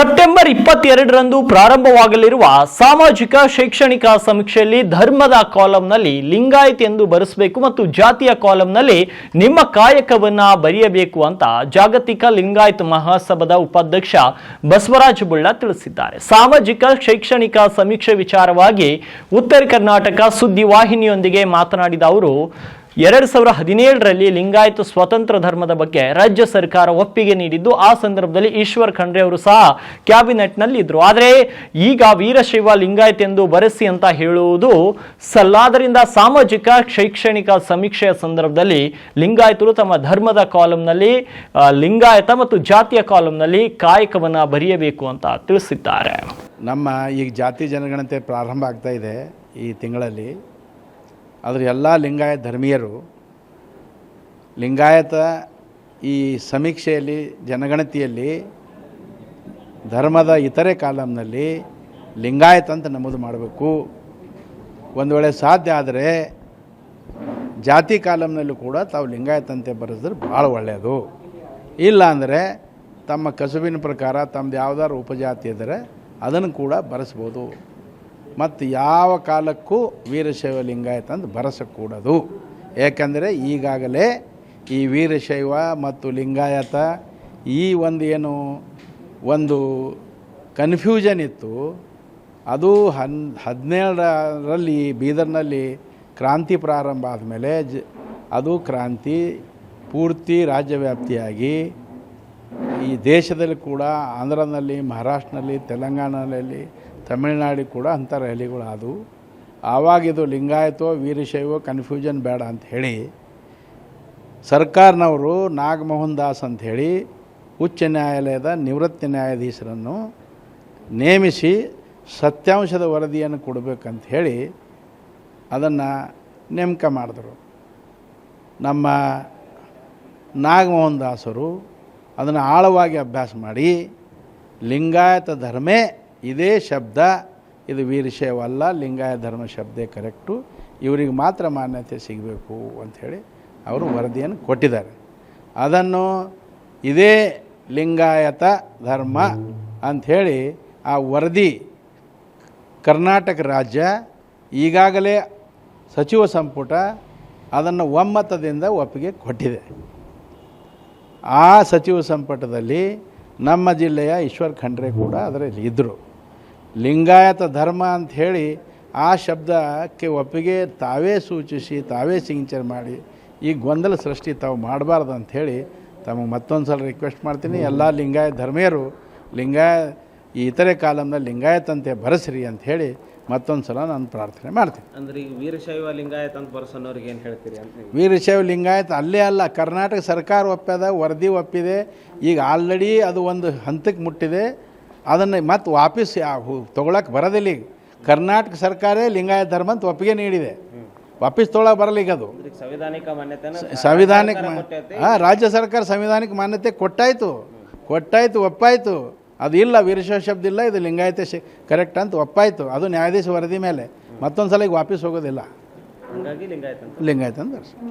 September ಇಪ್ಪತ್ತೆರಡರಂದು ಪ್ರಾರಂಭವಾಗಲಿರುವ ಸಾಮಾಜಿಕ ಶೈಕ್ಷಣಿಕ ಸಮೀಕ್ಷೆಯಲ್ಲಿ ಧರ್ಮದ ಕಾಲಂನಲ್ಲಿ ಲಿಂಗಾಯತ್ ಎಂದು ಬರೆಸಬೇಕು ಮತ್ತು ಜಾತಿಯ ಕಾಲಂನಲ್ಲಿ ನಿಮ್ಮ ಕಾಯಕವನ್ನ ಬರೆಯಬೇಕು ಅಂತ ಜಾಗತಿಕ ಲಿಂಗಾಯತ್ ಮಹಾಸಭಾದ ಉಪಾಧ್ಯಕ್ಷ ಬಸವರಾಜ ಬುಳ್ಳ ತಿಳಿಸಿದ್ದಾರೆ. ಸಾಮಾಜಿಕ ಶೈಕ್ಷಣಿಕ ಸಮೀಕ್ಷೆ ವಿಚಾರವಾಗಿ ಉತ್ತರ ಕರ್ನಾಟಕ ಸುದ್ದಿವಾಹಿನಿಯೊಂದಿಗೆ ಮಾತನಾಡಿದ ಅವರು ಎರಡ್ ಸಾವಿರ ಹದಿನೇಳರಲ್ಲಿ ಲಿಂಗಾಯತ ಸ್ವತಂತ್ರ ಧರ್ಮದ ಬಗ್ಗೆ ರಾಜ್ಯ ಸರ್ಕಾರ ಒಪ್ಪಿಗೆ ನೀಡಿದ್ದು, ಆ ಸಂದರ್ಭದಲ್ಲಿ ಈಶ್ವರ್ ಖಂಡ್ರೆ ಅವರು ಸಹ ಕ್ಯಾಬಿನೆಟ್ನಲ್ಲಿ ಇದ್ರು ಆದರೆ ಈಗ ವೀರಶೈವ ಲಿಂಗಾಯತ್ ಎಂದು ಬರೆಸಿ ಅಂತ ಹೇಳುವುದು ಸಲ್ಲಾದರಿಂದ ಸಾಮಾಜಿಕ, ಶೈಕ್ಷಣಿಕ ಸಮೀಕ್ಷೆಯ ಸಂದರ್ಭದಲ್ಲಿ ಲಿಂಗಾಯತರು ತಮ್ಮ ಧರ್ಮದ ಕಾಲಂನಲ್ಲಿ ಲಿಂಗಾಯತ ಮತ್ತು ಜಾತಿಯ ಕಾಲಂನಲ್ಲಿ ಕಾಯಕವನ್ನ ಬರೆಯಬೇಕು ಅಂತ ತಿಳಿಸಿದ್ದಾರೆ. ನಮ್ಮ ಈಗ ಜಾತಿ ಜನಗಣತೆ ಪ್ರಾರಂಭ ಆಗ್ತಾ ಇದೆ ಈ ತಿಂಗಳಲ್ಲಿ. ಆದರೆ ಎಲ್ಲ ಲಿಂಗಾಯತ ಧರ್ಮೀಯರು, ಲಿಂಗಾಯತ ಈ ಸಮೀಕ್ಷೆಯಲ್ಲಿ, ಜನಗಣತಿಯಲ್ಲಿ, ಧರ್ಮದ ಇತರೆ ಕಾಲಂನಲ್ಲಿ ಲಿಂಗಾಯತ ಅಂತ ನಮೂದು ಮಾಡಬೇಕು. ಒಂದು ವೇಳೆ ಸಾಧ್ಯ ಆದರೆ ಜಾತಿ ಕಾಲಂನಲ್ಲೂ ಕೂಡ ತಾವು ಲಿಂಗಾಯತ ಅಂತ ಬರೆಸಿದ್ರೆ ಭಾಳ ಒಳ್ಳೆಯದು ಇಲ್ಲ ಅಂದರೆ ತಮ್ಮ ಕಸುಬಿನ ಪ್ರಕಾರ ತಮ್ಮದು ಯಾವುದಾದ್ರು ಉಪಜಾತಿ ಇದ್ದರೆ ಅದನ್ನು ಕೂಡ ಬರೆಸ್ಬೋದು. ಮತ್ತು ಯಾವ ಕಾಲಕ್ಕೂ ವೀರಶೈವ ಲಿಂಗಾಯತ ಅಂತ ಏಕೆಂದರೆ ಈಗಾಗಲೇ ಈ ವೀರಶೈವ ಮತ್ತು ಲಿಂಗಾಯತ ಈ ಒಂದು ಏನು, ಒಂದು ಕನ್ಫ್ಯೂಷನ್ ಇತ್ತು. ಅದು ಹನ್, ಹದಿನೇಳರಲ್ಲಿ ಬೀದರ್ನಲ್ಲಿ ಕ್ರಾಂತಿ ಪ್ರಾರಂಭ ಆದಮೇಲೆ ಜ, ಅದು ಕ್ರಾಂತಿ ಪೂರ್ತಿ ರಾಜ್ಯವ್ಯಾಪ್ತಿಯಾಗಿ ಈ ದೇಶದಲ್ಲಿ ಕೂಡ ಆಂಧ್ರನಲ್ಲಿ, ಮಹಾರಾಷ್ಟ್ರನಲ್ಲಿ, ತೆಲಂಗಾಣದಲ್ಲಿ ತಮಿಳುನಾಡು ಕೂಡ ಅಂಥ ರ್ಯಾಲಿಗಳು ಆದವು ಆವಾಗಿದು ಲಿಂಗಾಯತೋ ವೀರಶೈವೋ ಕನ್ಫ್ಯೂಷನ್ ಬೇಡ ಅಂತ ಹೇಳಿ ಸರ್ಕಾರನವರು ನಾಗಮೋಹನ್ ದಾಸ್ ಅಂಥೇಳಿ ಉಚ್ಚ ನ್ಯಾಯಾಲಯದ ನಿವೃತ್ತ ನ್ಯಾಯಾಧೀಶರನ್ನು ನೇಮಿಸಿ ಸತ್ಯಾಂಶದ ವರದಿಯನ್ನು ಕೊಡಬೇಕಂತ ಹೇಳಿ ಅದನ್ನು ನೇಮಕ ಮಾಡಿದ್ರು. ನಮ್ಮ ನಾಗಮೋಹನ್ ದಾಸರು ಅದನ್ನು ಆಳವಾಗಿ ಅಭ್ಯಾಸ ಮಾಡಿ ಲಿಂಗಾಯತ ಧರ್ಮೇ ಇದೇ ಶಬ್ದ, ಇದು ವೀರಶೈವಲ್ಲ ಲಿಂಗಾಯ ಧರ್ಮ ಶಬ್ದೇ ಕರೆಕ್ಟು. ಇವರಿಗೆ ಮಾತ್ರ ಮಾನ್ಯತೆ ಸಿಗಬೇಕು ಅಂಥೇಳಿ ಅವರು ವರದಿಯನ್ನು ಕೊಟ್ಟಿದ್ದಾರೆ. ಅದನ್ನು ಇದೇ ಲಿಂಗಾಯತ ಧರ್ಮ ಅಂಥೇಳಿ ಆ ವರದಿ ಕರ್ನಾಟಕ ರಾಜ್ಯ ಈಗಾಗಲೇ ಸಚಿವ ಸಂಪುಟ ಅದನ್ನು ಒಮ್ಮತದಿಂದ ಒಪ್ಪಿಗೆ ಕೊಟ್ಟಿದೆ. ಆ ಸಚಿವ ಸಂಪುಟದಲ್ಲಿ ನಮ್ಮ ಜಿಲ್ಲೆಯ ಈಶ್ವರ್ ಖಂಡ್ರೆ ಕೂಡ ಅದರಲ್ಲಿ ಇದ್ದರು ಲಿಂಗಾಯತ ಧರ್ಮ ಅಂತ ಹೇಳಿ ಆ ಶಬ್ದಕ್ಕೆ ಒಪ್ಪಿಗೆ ತಾವೇ ಸೂಚಿಸಿ ತಾವೇ ಸಿಗ್ನೇಚರ್ ಮಾಡಿ ಈ ಗೊಂದಲ ಸೃಷ್ಟಿ ತಾವು ಮಾಡಬಾರ್ದು ಅಂಥೇಳಿ ತಮಗೆ ಮತ್ತೊಂದು ಸಲ ರಿಕ್ವೆಸ್ಟ್ ಮಾಡ್ತೀನಿ. ಎಲ್ಲ ಲಿಂಗಾಯತ ಧರ್ಮೀಯರು ಲಿಂಗಾಯ ಈ ಇತರೆ ಕಾಲಂನಲ್ಲಿ ಲಿಂಗಾಯತಂತೆ ಬರೆಸ್ರಿ ಅಂತ ಹೇಳಿ ಮತ್ತೊಂದು ಸಲ ನಾನು ಪ್ರಾರ್ಥನೆ ಮಾಡ್ತೀನಿ. ಅಂದ್ರೆ ಈ ವೀರಶೈವ ಲಿಂಗಾಯತ ಅಂತ ಬರ್ಸೋನವ್ರಿಗೆ ಏನು ಹೇಳ್ತೀರಿ ಅಂತ ವೀರಶೈವ ಲಿಂಗಾಯತ ಅಲ್ಲೇ ಅಲ್ಲ ಕರ್ನಾಟಕ ಸರ್ಕಾರ ಒಪ್ಪದ ವರದಿ ಒಪ್ಪಿದೆ. ಈಗ ಆಲ್ರೆಡಿ ಅದು ಒಂದು ಹಂತಕ್ಕೆ ಮುಟ್ಟಿದೆ. ಅದನ್ನು ಮತ್ತೆ ವಾಪಸ್ ತೊಗೊಳಕ್ಕೆ ಬರೋದಿಲ್ಲ. ಈಗ ಕರ್ನಾಟಕ ಸರ್ಕಾರೇ ಲಿಂಗಾಯತ ಧರ್ಮ ಅಂತ ಒಪ್ಪಿಗೆ ನೀಡಿದೆ. ವಾಪಸ್ ತೊಗೊಳಕ್ಕೆ ಬರಲ್ಲ ಈಗ ಅದು. ಸಂವಿಧಾನಿಕ ಮಾನ್ಯತೆ ಸಂವಿಧಾನಿಕ ಹಾಂ ರಾಜ್ಯ ಸರ್ಕಾರ ಸಂವಿಧಾನಿಕ ಮಾನ್ಯತೆ ಕೊಟ್ಟಾಯಿತು. ಕೊಟ್ಟಾಯಿತು ಒಪ್ಪಾಯಿತು. ಅದು ಇಲ್ಲ ವೀರಶೈವ ಶಬ್ದ ಇಲ್ಲ ಇದು ಲಿಂಗಾಯತ ಶಿ ಕರೆಕ್ಟ್ ಅಂತ ಒಪ್ಪಾಯಿತು. ಅದು ನ್ಯಾಯಾಧೀಶ ವರದಿ ಮೇಲೆ. ಮತ್ತೊಂದು ಸಲ ಈಗ ವಾಪಸ್ ಹೋಗೋದಿಲ್ಲ. ಹಾಗಾಗಿ ಲಿಂಗಾಯತ ಅಂತ. ಲಿಂಗಾಯತ ಅಂತ